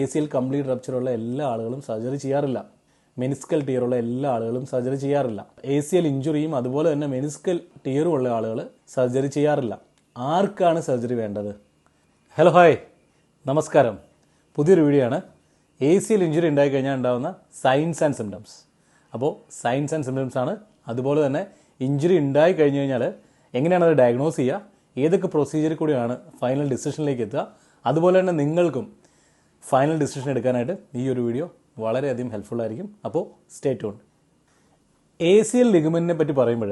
A C L complete റപ്ചറുള്ള എല്ലാ ആളുകളും സർജറി ചെയ്യാറില്ല. മെനിസ്കൽ ടിയറുള്ള എല്ലാ ആളുകളും സർജറി ചെയ്യാറില്ല. എ സി എൽ ഇഞ്ചുറിയും അതുപോലെ തന്നെ മെനിസ്കൽ ടിയറും ഉള്ള ആളുകൾ സർജറി ചെയ്യാറില്ല. ആർക്കാണ് സർജറി വേണ്ടത്? ഹലോ ഹായ് നമസ്കാരം. പുതിയൊരു വീഡിയോ ആണ്. എ സി എൽ ഇഞ്ചുറി ഉണ്ടായിക്കഴിഞ്ഞാൽ ഉണ്ടാകുന്ന സൈൻസ് ആൻഡ് സിംറ്റംസ് അപ്പോൾ സൈൻസ് ആൻഡ് സിംറ്റംസ് ആണ്. അതുപോലെ തന്നെ ഇഞ്ചുറി ഉണ്ടായി കഴിഞ്ഞു കഴിഞ്ഞാൽ എങ്ങനെയാണ് അത് ഡയഗ്നോസ് ചെയ്യുക? ഏതൊക്കെ പ്രൊസീജിയർ കൂടിയാണ് ഫൈനൽ ഡിസിഷനിലേക്ക് എത്തുക? അതുപോലെ തന്നെ നിങ്ങൾക്കും ഫൈനൽ ഡിസിഷൻ എടുക്കാനായിട്ട് ഈ ഒരു വീഡിയോ വളരെയധികം ഹെൽപ്ഫുൾ ആയിരിക്കും. അപ്പോൾ stay tune A C L ലിഗമെന്റിനെ പറ്റി പറയുമ്പോൾ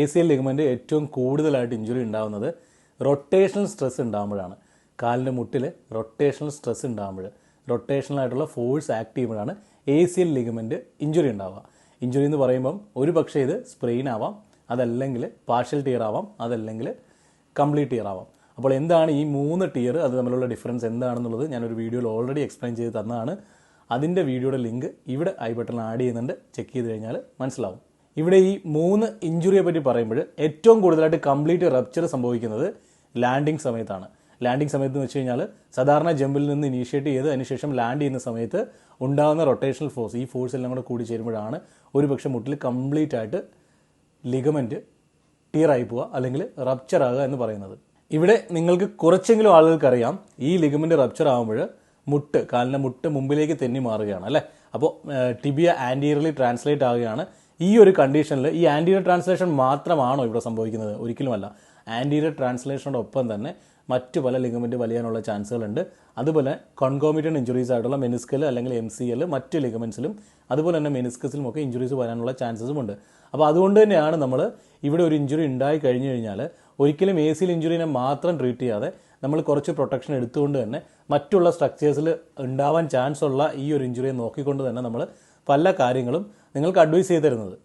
എ സി എൽ ലിഗമെന്റ് ഏറ്റവും കൂടുതലായിട്ട് ഇഞ്ചുറി ഉണ്ടാകുന്നത് റൊട്ടേഷണൽ സ്ട്രെസ് ഉണ്ടാകുമ്പോഴാണ് കാലിന്റെ മുട്ടിൽ റൊട്ടേഷണൽ സ്ട്രെസ് ഉണ്ടാകുമ്പോൾ റൊട്ടേഷണൽ ആയിട്ടുള്ള ഫോഴ്സ് ആക്ട് ചെയ്യുമ്പോഴാണ് A C L ligament injury ഉണ്ടാവുക. ഇഞ്ചുറി എന്ന് പറയുമ്പം ഒരു പക്ഷേ ഇത് സ്പ്രെയിൻ ആവാം അതല്ലെങ്കിൽ പാർഷ്യൽ ടിയർ ആവാം അതല്ലെങ്കിൽ കംപ്ലീറ്റ് ടിയർ ആവാം. അപ്പോൾ എന്താണ് ഈ മൂന്ന് ടിയർ അത് തമ്മിലുള്ള ഡിഫറൻസ് എന്താണെന്നുള്ളത് ഞാനൊരു വീഡിയോയിൽ ഓൾറെഡി എക്സ്പ്ലെയിൻ ചെയ്ത് തന്നതാണ് അതിന്റെ വീഡിയോയുടെ ലിങ്ക് ഇവിടെ ഐ ബട്ടൺ ആഡ് ചെയ്യുന്നുണ്ട്. ചെക്ക് ചെയ്ത് കഴിഞ്ഞാൽ മനസ്സിലാവും. ഇവിടെ ഈ മൂന്ന് ഇഞ്ചുറിയെ പറ്റി പറയുമ്പോൾ ഏറ്റവും കൂടുതലായിട്ട് കംപ്ലീറ്റ് റപ്ചർ സംഭവിക്കുന്നത് ലാൻഡിങ് സമയത്താണ്. ലാൻഡിങ് സമയത്ത് എന്ന് വെച്ച് കഴിഞ്ഞാൽ സാധാരണ ജമ്പിൽ നിന്ന് ഇനീഷ്യേറ്റ് ചെയ്ത് അതിനുശേഷം ലാൻഡ് ചെയ്യുന്ന സമയത്ത് ഉണ്ടാകുന്ന റൊട്ടേഷണൽ ഫോഴ്സ് ഈ ഫോഴ്സ് എല്ലാം കൂടെ കൂടി ചേരുമ്പോഴാണ് ഒരു പക്ഷേ മുട്ടിൽ കംപ്ലീറ്റ് ആയിട്ട് ലിഗമെന്റ് ആയി പോവുക അല്ലെങ്കിൽ റപ്ചർ ആകുക എന്ന് പറയുന്നത്. ഇവിടെ നിങ്ങൾക്ക് കുറച്ചെങ്കിലും ആളുകൾക്ക് അറിയാം ഈ ലിഗമെന്റ് റപ്ചർ ആകുമ്പോൾ മുട്ട് കാലിന്റെ മുട്ട് മുമ്പിലേക്ക് തെന്നി മാറുകയാണ് അല്ലേ? അപ്പോൾ ടിബിയ ആന്റീരിയർലി ട്രാൻസ്ലേറ്റ് ആവുകയാണ്. ഈ ഒരു കണ്ടീഷനിൽ ഈ ആന്റീരിയർ ട്രാൻസ്ലേഷൻ മാത്രമാണോ ഇവിടെ സംഭവിക്കുന്നത്? ഒരിക്കലുമല്ല. ആന്റീരിയർ ട്രാൻസ്ലേഷനോട് ഒപ്പം തന്നെ മറ്റു പല ലിഗമെന്റ് വലിയാനുള്ള ചാൻസുകളുണ്ട്. അതുപോലെ കോൺകോമിറ്റൻ ഇഞ്ചുറീസ് ആയിട്ടുള്ള മെനിസ്കൽ അല്ലെങ്കിൽ എം സി എൽ മറ്റ് ലിഗമെൻസിലും അതുപോലെ തന്നെ മെനിസ്കസിലും ഒക്കെ ഇഞ്ചുറീസ് വരാനുള്ള ചാൻസസും ഉണ്ട്. അപ്പോൾ അതുകൊണ്ട് തന്നെയാണ് നമ്മൾ ഇവിടെ ഒരു ഇഞ്ചുറി ഉണ്ടായി കഴിഞ്ഞു കഴിഞ്ഞാൽ ഒരിക്കലും എ സിയിൽ ഇഞ്ചുറീനെ മാത്രം ട്രീറ്റ് ചെയ്യാതെ നമ്മൾ കുറച്ച് പ്രൊട്ടക്ഷൻ എടുത്തുകൊണ്ട് തന്നെ മറ്റുള്ള സ്ട്രക്ചേഴ്സിൽ ഉണ്ടാവാൻ ചാൻസ് ഉള്ള ഈ ഒരു ഇഞ്ചുറിയെ നോക്കിക്കൊണ്ട് തന്നെ നമ്മൾ പല കാര്യങ്ങളും നിങ്ങൾക്ക് അഡ്വൈസ് ചെയ്ത് തരുന്നത്.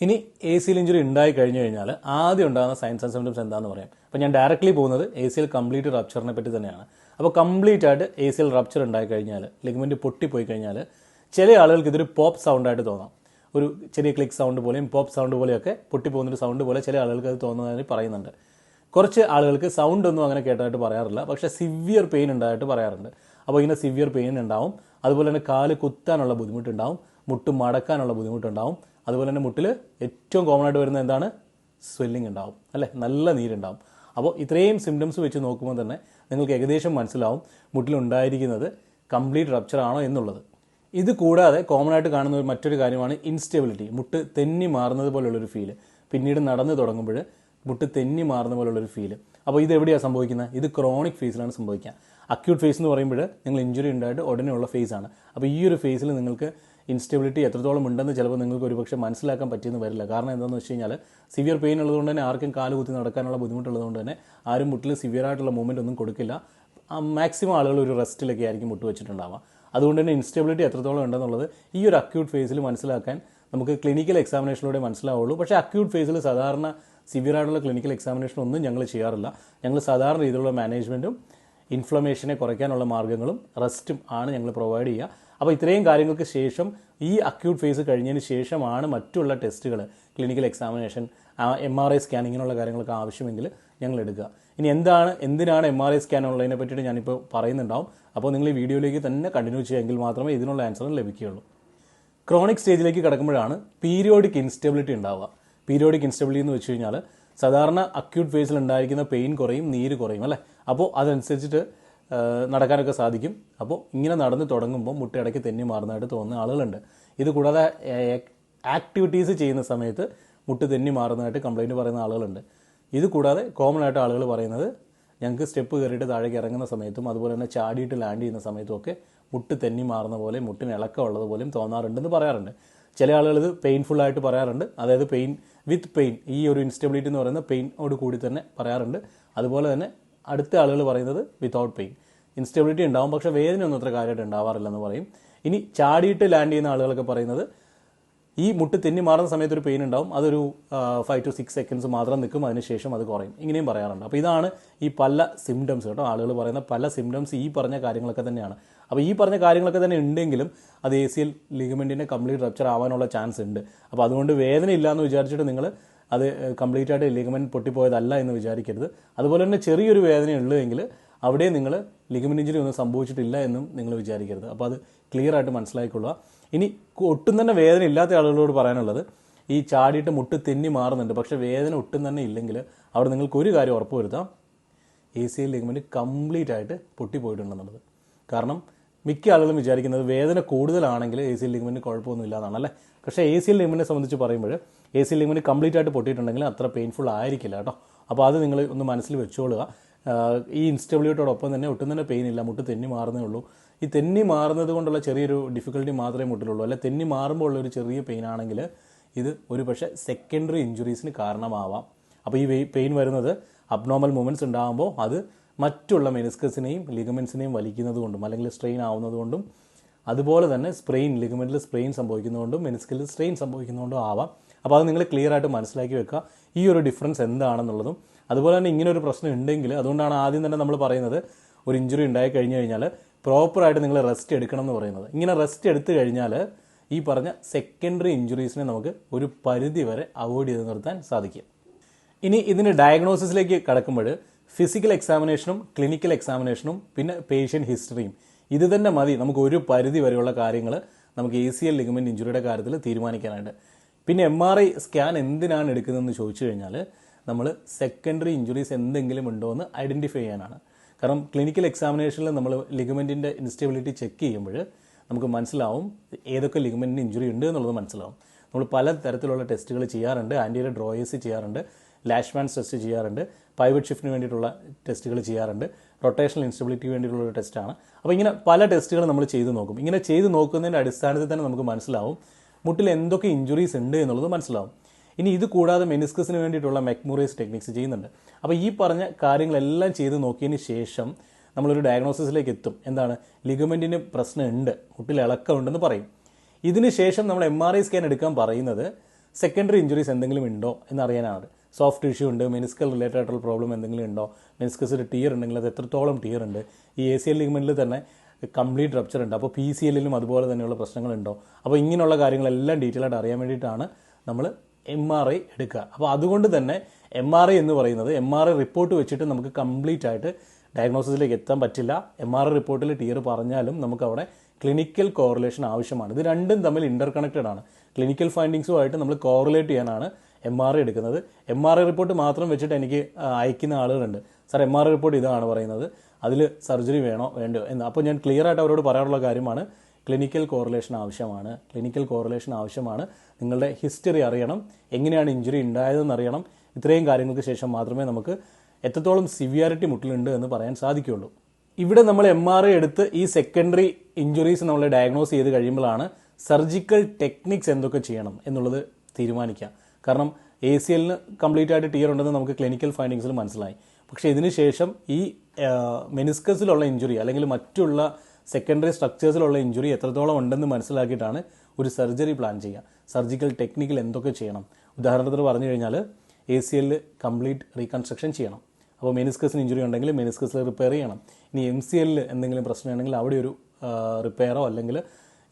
ഇനി എ സിയിൽ ഇഞ്ചുറി ഉണ്ടായി കഴിഞ്ഞു കഴിഞ്ഞാൽ ആദ്യം ഉണ്ടാകുന്ന സയൻസ് ആൻഡ് സിംറ്റംസ് എന്താണെന്ന് പറയാം. അപ്പോൾ ഞാൻ ഡയറക്റ്റ്ലി പോകുന്നത് എ സിയിൽ കംപ്ലീറ്റ് റപ്ചറിനെ പറ്റി തന്നെയാണ്. അപ്പോൾ കംപ്ലീറ്റ് ആയിട്ട് എ സിയിൽ റപ്ചർ ഉണ്ടായി കഴിഞ്ഞാൽ ലിഗ്മെന്റ് പൊട്ടിപ്പോയി കഴിഞ്ഞാൽ ചില ആളുകൾക്ക് ഇതൊരു പോപ്പ് സൗണ്ടായിട്ട് തോന്നാം. ഒരു ചെറിയ ക്ലിക്ക് സൗണ്ട് പോലെയും പോപ്പ് സൗണ്ട് പോലെയൊക്കെ പൊട്ടിപ്പോകുന്നൊരു സൗണ്ട് പോലെ ചില ആളുകൾക്ക് അത് തോന്നുന്നതായി പറയുന്നുണ്ട്. കുറച്ച് ആളുകൾക്ക് സൗണ്ട് ഒന്നും അങ്ങനെ കേട്ടതായിട്ട് പറയാറില്ല. പക്ഷേ സിവിയർ പെയിൻ ഉണ്ടായിട്ട് പറയാറുണ്ട്. അപ്പോൾ ഇങ്ങനെ സിവിയർ പെയിൻ ഉണ്ടാവും. അതുപോലെ തന്നെ കാൽ കുത്താനുള്ള ബുദ്ധിമുട്ടുണ്ടാവും. മുട്ട് മടക്കാനുള്ള ബുദ്ധിമുട്ടുണ്ടാവും. അതുപോലെ തന്നെ മുട്ടിൽ ഏറ്റവും കോമൺ ആയിട്ട് വരുന്ന എന്താണ്? സ്വെല്ലിംഗ് ഉണ്ടാവും. അല്ലേ? നല്ല നീരുണ്ടാവും. അപ്പോൾ ഇത്രയും സിംറ്റംസ് വെച്ച് നോക്കുമ്പോൾ തന്നെ നിങ്ങൾക്ക് ഏകദേശം മനസ്സിലാവും മുട്ടിലുണ്ടായിരിക്കുന്നത് കംപ്ലീറ്റ് റപ്ചർ ആണോ എന്നുള്ളത്. ഇത് കൂടാതെ കോമൺ ആയിട്ട് കാണുന്ന മറ്റൊരു കാര്യമാണ് ഇൻസ്റ്റെബിലിറ്റി മുട്ട് തെന്നി മാറുന്നത് പോലുള്ളൊരു ഫീൽ പിന്നീട് നടന്നു തുടങ്ങുമ്പോൾ മുട്ട് തെന്നി മാറുന്ന പോലുള്ളൊരു ഫീൽ അപ്പോൾ ഇത് എവിടെയാണ് സംഭവിക്കുന്നത്? ഇത് ക്രോണിക് ഫേസിലാണ് സംഭവിക്കുക. അക്യൂട്ട് ഫേസ് എന്ന് പറയുമ്പോൾ നിങ്ങൾ ഇഞ്ചുറി ഉണ്ടായിട്ട് ഉടനെയുള്ള ഉള്ള ഫേസ് ആണ്. അപ്പോൾ ഈ ഒരു ഫേസിൽ നിങ്ങൾക്ക് ഇൻസ്റ്റെബിലിറ്റി എത്രത്തോളം ഉണ്ടെന്ന് ചിലപ്പോൾ നിങ്ങൾക്ക് ഒരുപക്ഷെ മനസ്സിലാക്കാൻ പറ്റിയെന്ന് വരില്ല. കാരണം എന്താണെന്ന് വെച്ച് കഴിഞ്ഞാൽ സിവിയർ പെയിൻ ഉള്ളതുകൊണ്ട് തന്നെ ആർക്കും കാൽ കുത്തി നടക്കാനുള്ള ബുദ്ധിമുട്ടുള്ളതുകൊണ്ട് തന്നെ ആരും മുട്ടിൽ സിവിയർ ആയിട്ടുള്ള മൂവ്മെന്റ് ഒന്നും കൊടുക്കില്ല. മാക്സിമം ആളുകൾ ഒരു റെസ്റ്റിലൊക്കെ ആയിരിക്കും മുട്ട് വെച്ചിട്ടുണ്ടാവുക. അതുകൊണ്ട് തന്നെ ഇൻസ്റ്റെബിലിറ്റി എത്രത്തോളം ഉണ്ടെന്നുള്ളത് ഈ ഒരു അക്യൂട്ട് ഫേസിൽ മനസ്സിലാക്കാൻ നമുക്ക് ക്ലിനിക്കൽ എക്സാമിനേഷനിലൂടെ മനസ്സിലാവുള്ളൂ. പക്ഷേ അക്യൂട്ട് ഫേസിൽ സാധാരണ സിവിയർ ആയിട്ടുള്ള ക്ലിനിക്കൽ എക്സാമിനേഷൻ ഒന്നും ഞങ്ങൾ ചെയ്യാറില്ല. ഞങ്ങൾ സാധാരണ രീതിയിലുള്ള മാനേജ്മെന്റും ഇൻഫ്ലമേഷനെ കുറയ്ക്കാനുള്ള മാർഗങ്ങളും റെസ്റ്റും ആണ് ഞങ്ങൾ പ്രൊവൈഡ് ചെയ്യുക. അപ്പോൾ ഇത്രയും കാര്യങ്ങൾക്ക് ശേഷം ഈ അക്യൂട്ട് ഫേസ് കഴിഞ്ഞതിന് ശേഷമാണ് മറ്റുള്ള ടെസ്റ്റുകൾ clinical examination M R I scan ഇങ്ങനെയുള്ള കാര്യങ്ങളൊക്കെ ആവശ്യമെങ്കിൽ ഞങ്ങൾ എടുക്കുക. ഇനി എന്താണ് എന്തിനാണ് എം ആർ ഐ സ്കാൻ ഉള്ളതിനെ പറ്റിയിട്ട് ഞാനിപ്പോൾ പറയുന്നുണ്ടാവും. അപ്പോൾ നിങ്ങൾ ഈ വീഡിയോയിലേക്ക് തന്നെ കണ്ടിന്യൂ ചെയ്യുമെങ്കിൽ മാത്രമേ ഇതിനുള്ള ആൻസറും ലഭിക്കുകയുള്ളൂ. ക്രോണിക് സ്റ്റേജിലേക്ക് കിടക്കുമ്പോഴാണ് പീരിയോഡിക് ഇൻസ്റ്റെബിലിറ്റി ഉണ്ടാവുക. പീരിയോഡിക് ഇൻസ്റ്റബിലിറ്റി എന്ന് വെച്ച് കഴിഞ്ഞാൽ സാധാരണ അക്യൂട്ട് ഫേസിൽ ഉണ്ടായിരിക്കുന്ന പെയിൻ കുറയും നീര് കുറയും അല്ലേ? അപ്പോൾ അതനുസരിച്ചിട്ട് നടക്കാനൊക്കെ സാധിക്കും. അപ്പോൾ ഇങ്ങനെ നടന്ന് തുടങ്ങുമ്പോൾ മുട്ടയിടയ്ക്ക് തെന്നി മാറുന്നതായിട്ട് തോന്നുന്ന ആളുകളുണ്ട്. ഇത് കൂടാതെ ആക്ടിവിറ്റീസ് ചെയ്യുന്ന സമയത്ത് മുട്ട് തെന്നി മാറുന്നതായിട്ട് കംപ്ലൈന്റ് പറയുന്ന ആളുകളുണ്ട്. ഇത് കൂടാതെ കോമൺ ആയിട്ട് ആളുകൾ പറയുന്നത് ഞങ്ങൾക്ക് സ്റ്റെപ്പ് കയറിയിട്ട് താഴേക്ക് ഇറങ്ങുന്ന സമയത്തും അതുപോലെ തന്നെ ചാടിയിട്ട് ലാൻഡ് ചെയ്യുന്ന സമയത്തും ഒക്കെ മുട്ട് തെന്നി മാറുന്ന പോലെ മുട്ടിന് ഇളക്കമുള്ളത് പോലും തോന്നാറുണ്ടെന്ന് പറയാറുണ്ട്. ചില ആളുകൾ ഇത് പെയിൻഫുൾ ആയിട്ട് പറയാറുണ്ട്. അതായത് പെയിൻ വിത്ത് പെയിൻ ഈ ഒരു ഇൻസ്റ്റബിലിറ്റി എന്ന് പറയുന്ന പെയിനോട് കൂടി തന്നെ പറയാറുണ്ട്. അതുപോലെ തന്നെ അടുത്ത ആളുകൾ പറയുന്നത് വിത്തൗട്ട് പെയിൻ ഇൻസ്റ്റബിലിറ്റി ഉണ്ടാവും പക്ഷേ വേദന ഒന്നും അത്ര കാര്യമായിട്ട് ഉണ്ടാവാറില്ലെന്ന് പറയും. ഇനി ചാടിയിട്ട് ലാൻഡ് ചെയ്യുന്ന ആളുകളൊക്കെ പറയുന്നത് ഈ മുട്ട് തെന്നി മാറുന്ന സമയത്ത് ഒരു പെയിൻ ഉണ്ടാവും. അതൊരു ഫൈവ് ടു സിക്സ് സെക്കൻഡ്സ് മാത്രം നിൽക്കും. അതിനുശേഷം അത് കുറയും. ഇങ്ങനെയും പറയാറുണ്ട്. അപ്പോൾ ഇതാണ് ഈ പല സിംറ്റംസ് കേട്ടോ. ആളുകൾ പറയുന്ന പല സിംറ്റംസ് ഈ പറഞ്ഞ കാര്യങ്ങളൊക്കെ തന്നെയാണ്. അപ്പോൾ ഈ പറഞ്ഞ കാര്യങ്ങളൊക്കെ തന്നെ ഉണ്ടെങ്കിലും അത് എ സി എൽ ലിഗമെന്റിന്റെ കംപ്ലീറ്റ് റപ്ചർ ആവാനുള്ള ചാൻസ് ഉണ്ട്. അപ്പോൾ അതുകൊണ്ട് വേദന ഇല്ലയെന്ന് വിചാരിച്ചിട്ട് നിങ്ങൾ അത് കംപ്ലീറ്റ് ആയിട്ട് ലിഗമെന്റ് പൊട്ടിപ്പോയതല്ല എന്ന് വിചാരിക്കരുത്. അതുപോലെ തന്നെ ചെറിയൊരു വേദന ഉള്ളതെങ്കിൽ അവിടെ നിങ്ങൾ ലിഗമെന്റ് ഇഞ്ചുറി ഒന്നും സംഭവിച്ചിട്ടില്ല എന്നും നിങ്ങൾ വിചാരിക്കരുത്. അപ്പോൾ അത് ക്ലിയർ ആയിട്ട് മനസ്സിലാക്കിക്കൊള്ളുക ഇനി ഒട്ടും തന്നെ വേദന ഇല്ലാത്ത ആളുകളോട് പറയാനുള്ളത് ഈ ചാടിയിട്ട് മുട്ട് തെന്നി മാറുന്നുണ്ട് പക്ഷേ വേദന ഒട്ടും തന്നെ ഇല്ലെങ്കിൽ അവിടെ നിങ്ങൾക്ക് ഒരു കാര്യം ഉറപ്പ് വരുത്താം. A C L ligament complete ആയിട്ട് പൊട്ടിപ്പോയിട്ടുണ്ടെന്നുള്ളത് കാരണം മിക്ക ആളുകളും വിചാരിക്കുന്നത് വേദന കൂടുതലാണെങ്കിൽ എ സി എൽ ലിഗമെന്റ് കുഴപ്പമൊന്നുമില്ല എന്നാണ് അല്ലേ? പക്ഷേ എ സി എൽ ലിഗമെന്റിനെ സംബന്ധിച്ച് പറയുമ്പോൾ A C L ligament complete ആയിട്ട് പൊട്ടിയിട്ടുണ്ടെങ്കിൽ അത്ര പെയിൻഫുൾ ആയിരിക്കില്ല കേട്ടോ. അപ്പോൾ അത് നിങ്ങൾ ഒന്ന് മനസ്സിൽ വെച്ചോളുക. ഈ ഇൻസ്റ്റബിലിറ്റിയോടൊപ്പം തന്നെ ഒട്ടും തന്നെ പെയിൻ ഇല്ല. മുട്ട് തെന്നി മാറുന്നേ ഉള്ളൂ. ഈ തെന്നി മാറുന്നത് കൊണ്ടുള്ള ചെറിയൊരു ഡിഫിക്കൽറ്റി മാത്രമേ മുട്ടിലുള്ളൂ. അല്ലെ തെന്നി മാറുമ്പോൾ ഉള്ള ഒരു ചെറിയ പെയിൻ ആണെങ്കിൽ ഇത് ഒരു പക്ഷേ സെക്കൻഡറി ഇഞ്ചുറീസിന് കാരണമാവാം. അപ്പോൾ ഈ പെയിൻ വരുന്നത് അബ്നോർമൽ മൂവ്മെന്റ്സ് ഉണ്ടാകുമ്പോൾ അത് മറ്റുള്ള മെനിസ്കസിനെയും ലിഗമെൻസിനെയും വലിക്കുന്നത് കൊണ്ടും അല്ലെങ്കിൽ സ്ട്രെയിൻ ആവുന്നതുകൊണ്ടും അതുപോലെ തന്നെ സ്പ്രെയിൻ ലിഗമെന്റിൽ സ്പ്രെയിൻ സംഭവിക്കുന്നതുകൊണ്ടും മെനിസ്കിൽ സ്ട്രെയിൻ സംഭവിക്കുന്നതുകൊണ്ടും ആവാം. അപ്പോൾ അത് നിങ്ങൾ ക്ലിയർ ആയിട്ട് മനസ്സിലാക്കി വെക്കുക. ഈ ഒരു ഡിഫറൻസ് എന്താണെന്നുള്ളതും അതുപോലെ തന്നെ ഇങ്ങനെ ഒരു പ്രശ്നം ഉണ്ടെങ്കിൽ അതുകൊണ്ടാണ് ആദ്യം തന്നെ നമ്മൾ പറയുന്നത് ഒരു ഇഞ്ചുറി ഉണ്ടായി കഴിഞ്ഞു കഴിഞ്ഞാൽ പ്രോപ്പറായിട്ട് നിങ്ങൾ റെസ്റ്റ് എടുക്കണം എന്ന് പറയുന്നത്. ഇങ്ങനെ റെസ്റ്റ് എടുത്തു കഴിഞ്ഞാൽ ഈ പറഞ്ഞ സെക്കൻഡറി ഇഞ്ചുറീസിനെ നമുക്ക് ഒരു പരിധി വരെ അവോയ്ഡ് ചെയ്ത് നിർത്താൻ സാധിക്കും. ഇനി ഇതിന് ഡയഗ്നോസിസിലേക്ക് കടക്കുമ്പോൾ ഫിസിക്കൽ എക്സാമിനേഷനും ക്ലിനിക്കൽ എക്സാമിനേഷനും പിന്നെ പേഷ്യന്റ് ഹിസ്റ്ററിയും ഇത് തന്നെ മതി. നമുക്ക് ഒരു പരിധി വരെയുള്ള കാര്യങ്ങൾ നമുക്ക് എ സി എൽ ലിഗമെന്റ് ഇഞ്ചുറിയുടെ കാര്യത്തിൽ തീരുമാനിക്കാനായിട്ട്. പിന്നെ എം ആർ ഐ സ്കാൻ എന്തിനാണ് എടുക്കുന്നതെന്ന് ചോദിച്ചു കഴിഞ്ഞാൽ നമ്മൾ സെക്കൻഡറി ഇഞ്ചുറീസ് എന്തെങ്കിലും ഉണ്ടോ എന്ന് ഐഡന്റിഫൈ ചെയ്യാനാണ്. കാരണം ക്ലിനിക്കൽ എക്സാമിനേഷനിൽ നമ്മൾ ലിഗമെന്റിന്റെ ഇൻസ്റ്റബിലിറ്റി ചെക്ക് ചെയ്യുമ്പോൾ നമുക്ക് മനസ്സിലാവും ഏതൊക്കെ ലിഗമെന്റിന് ഇഞ്ചുറി ഉണ്ട് എന്നുള്ളത് മനസ്സിലാവും. നമ്മൾ പല തരത്തിലുള്ള ടെസ്റ്റുകൾ ചെയ്യാറുണ്ട്. ആന്റിയുടെ ഡ്രോയേഴ്സ് ചെയ്യാറുണ്ട്. ലാഷ്മാൻസ് ടെസ്റ്റ് ചെയ്യാറുണ്ട്. പൈവറ്റ് ഷിഫ്റ്റിന് വേണ്ടിയിട്ടുള്ള ടെസ്റ്റുകൾ ചെയ്യാറുണ്ട്. റൊട്ടേഷണൽ ഇൻസ്റ്റബിലിറ്റി വേണ്ടിയിട്ടുള്ള ഒരു ടെസ്റ്റാണ് അപ്പോൾ ഇങ്ങനെ പല ടെസ്റ്റുകൾ നമ്മൾ ചെയ്തു നോക്കും. ഇങ്ങനെ ചെയ്ത് നോക്കുന്നതിന്റെ അടിസ്ഥാനത്തിൽ തന്നെ നമുക്ക് മനസ്സിലാവും മുട്ടിൽ എന്തൊക്കെ ഇഞ്ചുറീസ് ഉണ്ട് എന്നുള്ളത് മനസ്സിലാവും. ഇനി ഇത് കൂടാതെ മെനിസ്കസിന് വേണ്ടിയിട്ടുള്ള മെക്മുറേസ് ടെക്നിക്സ് ചെയ്യുന്നുണ്ട്. അപ്പോൾ ഈ പറഞ്ഞ കാര്യങ്ങളെല്ലാം ചെയ്ത് നോക്കിയതിന് ശേഷം നമ്മളൊരു ഡയഗ്നോസിസിലേക്ക് എത്തും. എന്താണ്? ലിഗമെന്റിന് പ്രശ്നമുണ്ട്. മുട്ടിൽ ഇളക്കമുണ്ടെന്ന് പറയും. ഇതിന് ശേഷം നമ്മൾ എം ആർ ഐ സ്കാൻ എടുക്കാൻ പറയുന്നത് സെക്കൻഡറി ഇഞ്ചുറീസ് എന്തെങ്കിലും ഉണ്ടോ എന്നറിയാനാണ്. സോഫ്റ്റ് ടിഷ്യൂ ഉണ്ട് മെനിസ്കൽ റിലേറ്റഡ് ആയിട്ടുള്ള പ്രോബ്ലം എന്തെങ്കിലും ഉണ്ടോ? മെനിസ്കസിൽ ടിയർ ഉണ്ടെങ്കിൽ അത് എത്രത്തോളം ടിയർ ഉണ്ട്? ഈ എ സി എൽ ലിഗ്മെന്റിൽ തന്നെ കംപ്ലീറ്റ് റപ്ചർ ഉണ്ട്. അപ്പോൾ പി സി എല്ലിലും അതുപോലെ തന്നെയുള്ള പ്രശ്നങ്ങളുണ്ടോ? അപ്പോൾ ഇങ്ങനെയുള്ള കാര്യങ്ങളെല്ലാം ഡീറ്റെയിൽ ആയിട്ട് അറിയാൻ വേണ്ടിയിട്ടാണ് നമ്മൾ എം ആർ ഐ എടുക്കുക. അപ്പോൾ അതുകൊണ്ട് തന്നെ എം ആർ ഐ എന്ന് പറയുന്നത് എം ആർ ഐ റിപ്പോർട്ട് വെച്ചിട്ട് നമുക്ക് കംപ്ലീറ്റ് ആയിട്ട് ഡയഗ്നോസിസിലേക്ക് എത്താൻ പറ്റില്ല. എം ആർ ഐ റിപ്പോർട്ടിൽ ടിയർ പറഞ്ഞാലും നമുക്ക് അവിടെ ക്ലിനിക്കൽ കോറിലേഷൻ ആവശ്യമാണ്. ഇത് രണ്ടും തമ്മിൽ ഇന്റർ കണക്റ്റഡ് ആണ് ക്ലിനിക്കൽ ഫൈൻഡിങ്സുമായിട്ട് നമ്മൾ കോറിലേറ്റ് ചെയ്യാനാണ് എം ആർ ഐ എടുക്കുന്നത്. എം ആർ ഐ റിപ്പോർട്ട് മാത്രം വെച്ചിട്ട് എനിക്ക് അയക്കുന്ന ആളുകളുണ്ട്. Sir M R I report ഇതാണ് പറയുന്നത്. അതിൽ സർജറി വേണോ വേണ്ടോ എന്ന്. അപ്പോൾ ഞാൻ ക്ലിയർ ആയിട്ട് അവരോട് പറയാനുള്ള കാര്യമാണ് ക്ലിനിക്കൽ കോറിലേഷൻ ആവശ്യമാണ്. ക്ലിനിക്കൽ കോറിലേഷൻ ആവശ്യമാണ്. നിങ്ങളുടെ ഹിസ്റ്ററി അറിയണം. എങ്ങനെയാണ് ഇഞ്ചുറി ഉണ്ടായതെന്ന് അറിയണം. ഇത്രയും കാര്യങ്ങൾക്ക് ശേഷം മാത്രമേ നമുക്ക് എത്രത്തോളം സിവിയാരിറ്റി മുട്ടിലുണ്ട് എന്ന് പറയാൻ സാധിക്കുകയുള്ളൂ. ഇവിടെ നമ്മൾ എം ആർ ഐ എടുത്ത് ഈ സെക്കൻഡറി ഇഞ്ചുറീസ് നമ്മൾ ഡയഗ്നോസ് ചെയ്ത് കഴിയുമ്പോഴാണ് സർജിക്കൽ ടെക്നിക്സ് എന്തൊക്കെ ചെയ്യണം എന്നുള്ളത് തീരുമാനിക്കുക. കാരണം എ സി എല്ലിന് കംപ്ലീറ്റ് ആയിട്ട് ടിയർ ഉണ്ടെന്ന് നമുക്ക് ക്ലിനിക്കൽ ഫൈൻഡിങ്സിൽ മനസ്സിലായി. പക്ഷേ ഇതിനുശേഷം ഈ മെനിസ്കസിലുള്ള ഇഞ്ചുറി അല്ലെങ്കിൽ മറ്റുള്ള സെക്കൻഡറി സ്ട്രക്ചേഴ്സിലുള്ള ഇഞ്ചുറി എത്രത്തോളം ഉണ്ടെന്ന് മനസ്സിലാക്കിയിട്ടാണ് ഒരു സർജറി പ്ലാൻ ചെയ്യുക സർജിക്കൽ ടെക്നിക്കിൽ എന്തൊക്കെ ചെയ്യണം? ഉദാഹരണത്തിന് പറഞ്ഞു കഴിഞ്ഞാൽ എ സി എല്ലിൽ കംപ്ലീറ്റ് റീകൺസ്ട്രക്ഷൻ ചെയ്യണം. അപ്പോൾ മെനിസ്കസിന് ഇഞ്ചുറി ഉണ്ടെങ്കിൽ മെനിസ്കസ് റിപ്പയർ ചെയ്യണം. ഇനി എം സി എല്ലിൽ എന്തെങ്കിലും പ്രശ്നമുണ്ടെങ്കിൽ അവിടെ ഒരു റിപ്പയറോ അല്ലെങ്കിൽ